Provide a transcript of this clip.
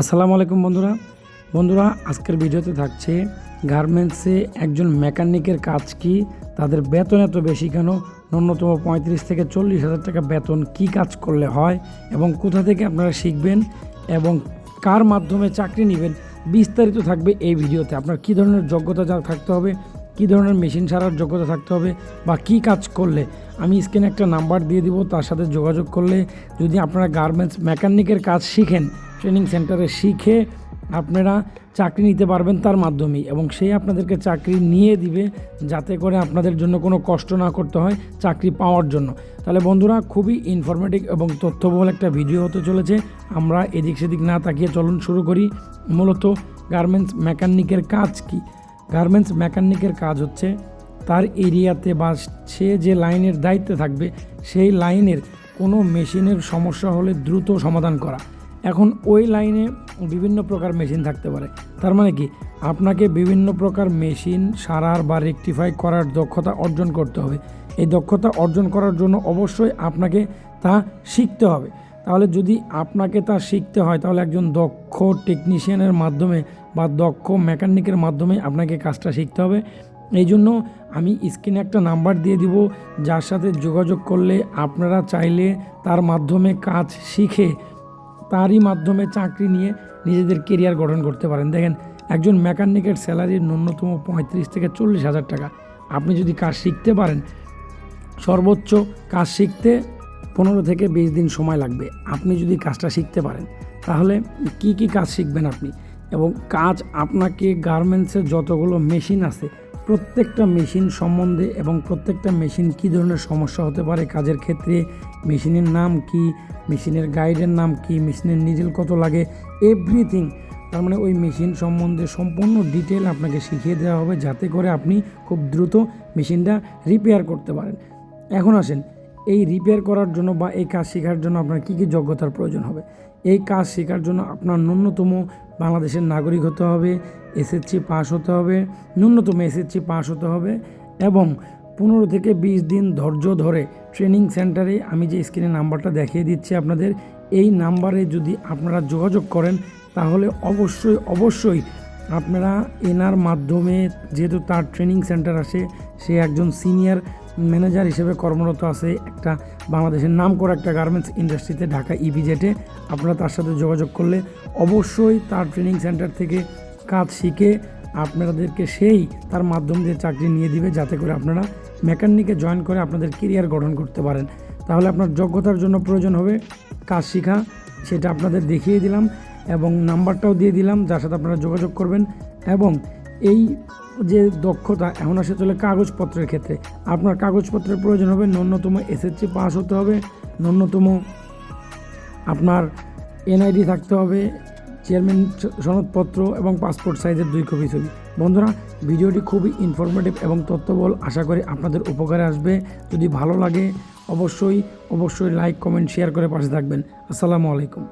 আসসালামু আলাইকুম বন্ধুরা। বন্ধুরা, আজকের ভিডিওতে থাকছে, গার্মেন্টসে একজন মেকানিকের কাজ কি, তাদের বেতন এত বেশি কেন, ন্যূনতম পঁয়ত্রিশ থেকে চল্লিশ হাজার টাকা বেতন কি কাজ করলে হয়, এবং কোথা থেকে আপনারা শিখবেন, এবং কার মাধ্যমে চাকরি নেবেন, বিস্তারিত থাকবে এই ভিডিওতে। আপনার কী ধরনের যোগ্যতা যা থাকতে হবে, কী ধরনের মেশিন সারার যোগ্যতা থাকতে হবে, বা কী কাজ করলে, আমি স্ক্রিনে একটা নাম্বার দিয়ে দিব, তার সাথে যোগাযোগ করলে যদি আপনারা গার্মেন্টস মেকানিকের কাজ শিখেন ট্রেনিং সেন্টারে শিখে আপনারা চাকরি নিতে পারবেন তার মাধ্যমেই এবং সেই আপনাদেরকে চাকরি নিয়ে দিবে যাতে করে আপনাদের জন্য কোনো কষ্ট না করতে হয় চাকরি পাওয়ার জন্য। তাহলে বন্ধুরা, খুবই ইনফরমেটিভ এবং তথ্যবহুল একটা ভিডিও হতে চলেছে। আমরা এদিক সেদিক না তাকিয়ে চলুন শুরু করি। মূলত গার্মেন্টস মেকানিকের কাজ কি? গার্মেন্টস মেকানিকের কাজ হচ্ছে তার এরিয়াতে বা সে যে লাইনের দায়িত্বে থাকবে, সেই লাইনের কোনো মেশিনের সমস্যা হলে দ্রুত সমাধান করা। এখন ওই লাইনে বিভিন্ন প্রকার মেশিন থাকতে পারে। তার মানে কি? আপনাকে বিভিন্ন প্রকার মেশিন, সারার বা রেকটিফাই করার দক্ষতা অর্জন করতে হবে। এই দক্ষতা অর্জন করার জন্য অবশ্যই আপনাকে তা শিখতে হবে। তাহলে যদি আপনাকে তা শিখতে হয়, তাহলে একজন দক্ষ টেকনিশিয়ানের মাধ্যমে বা দক্ষ মেকানিকের মাধ্যমে আপনাকে কাজটা শিখতে হবে। এই জন্য আমি স্ক্রিনে একটা নাম্বার দিয়ে দিব, যার সাথে যোগাযোগ করলে আপনারা চাইলে তার মাধ্যমে কাজ শিখে তারই মাধ্যমে চাকরি নিয়ে নিজেদের কেরিয়ার গঠন করতে পারেন। দেখেন, একজন মেকানিকের স্যালারি ন্যূনতম পঁয়ত্রিশ থেকে চল্লিশ হাজার টাকা। আপনি যদি কাজ শিখতে পারেন, সর্বোচ্চ কাজ শিখতে পনেরো থেকে বিশ দিন সময় লাগবে। আপনি যদি কাজটা শিখতে পারেন, তাহলে কি কি কাজ শিখবেন আপনি? এবং কাজ আপনাকে গার্মেন্টসের যতগুলো মেশিন আছে প্রত্যেকটা মেশিন সম্বন্ধে এবং প্রত্যেকটা মেশিন কি ধরনের সমস্যা হতে পারে কাজের ক্ষেত্রে, মেশিনের নাম কি, মেশিনের গাইডের নাম কি, মেশিনের নিজেল কত লাগে, এভরিথিং। তার মানে ওই মেশিন সম্বন্ধে সম্পূর্ণ ডিটেল আপনাকে শিখিয়ে দেওয়া হবে যাতে করে আপনি খুব দ্রুত মেশিনটা রিপেয়ার করতে পারেন। এখন আসেন এই রিপেয়ার করার জন্য বা এই কাজ শেখার জন্য আপনার কী কী যোগ্যতার প্রয়োজন হবে? এই কাজ শেখার জন্য আপনার ন্যূনতম বাংলাদেশের নাগরিক হতে হবে এসএসসি পাস হতে হবে, ন্যূনতম এসএসসি পাস হতে হবে এবং পনেরো থেকে বিশ দিন ধৈর্য ধরে ট্রেনিং সেন্টারে আমি যে স্ক্রিনে নাম্বারটা দেখিয়ে দিচ্ছি আপনাদের, এই নাম্বারে যদি আপনারা যোগাযোগ করেন, তাহলে অবশ্যই অবশ্যই আপনারা এনার মাধ্যমে যেহেতু তার ট্রেনিং সেন্টার আসে সে একজন সিনিয়র ম্যানেজার হিসেবে কর্মরত আছে একটা বাংলাদেশের নাম করা একটা গার্মেন্টস ইন্ডাস্ট্রিতে ঢাকা ইভিজেটে আপনারা তার সাথে যোগাযোগ করলে অবশ্যই তার ট্রেনিং সেন্টার থেকে কাজ শিখে আপনাদেরকে সেই তার মাধ্যম দিয়ে চাকরি নিয়ে দিবে, যাতে করে আপনারা মেকানিকে জয়েন করে আপনাদের কেরিয়ার গঠন করতে পারেন। তাহলে আপনার যোগ্যতার জন্য প্রয়োজন হবে কাজ শেখা, সেটা আপনাদের দেখিয়ে দিলাম এবং নাম্বারটাও দিয়ে দিলাম, যার সাথে আপনারা যোগাযোগ করবেন এবং এই যে দক্ষতা, এখন আসে চলে কাগজপত্রের ক্ষেত্রে। আপনার কাগজপত্রের প্রয়োজন হবে ন্যূনতম এসএসসি পাস হতে হবে, ন্যূনতম আপনার এনআইডি থাকতে হবে চেয়ারম্যান সনদপত্র এবং পাসপোর্ট সাইজের দুই কপি ছবি। বন্ধুরা, ভিডিওটি খুবই ইনফরমেটিভ এবং তথ্যবল আশা করি আপনাদের উপকারে আসবে। যদি ভালো লাগে, অবশ্যই অবশ্যই লাইক কমেন্ট শেয়ার করে পাশে থাকবেন। আসসালামু আলাইকুম।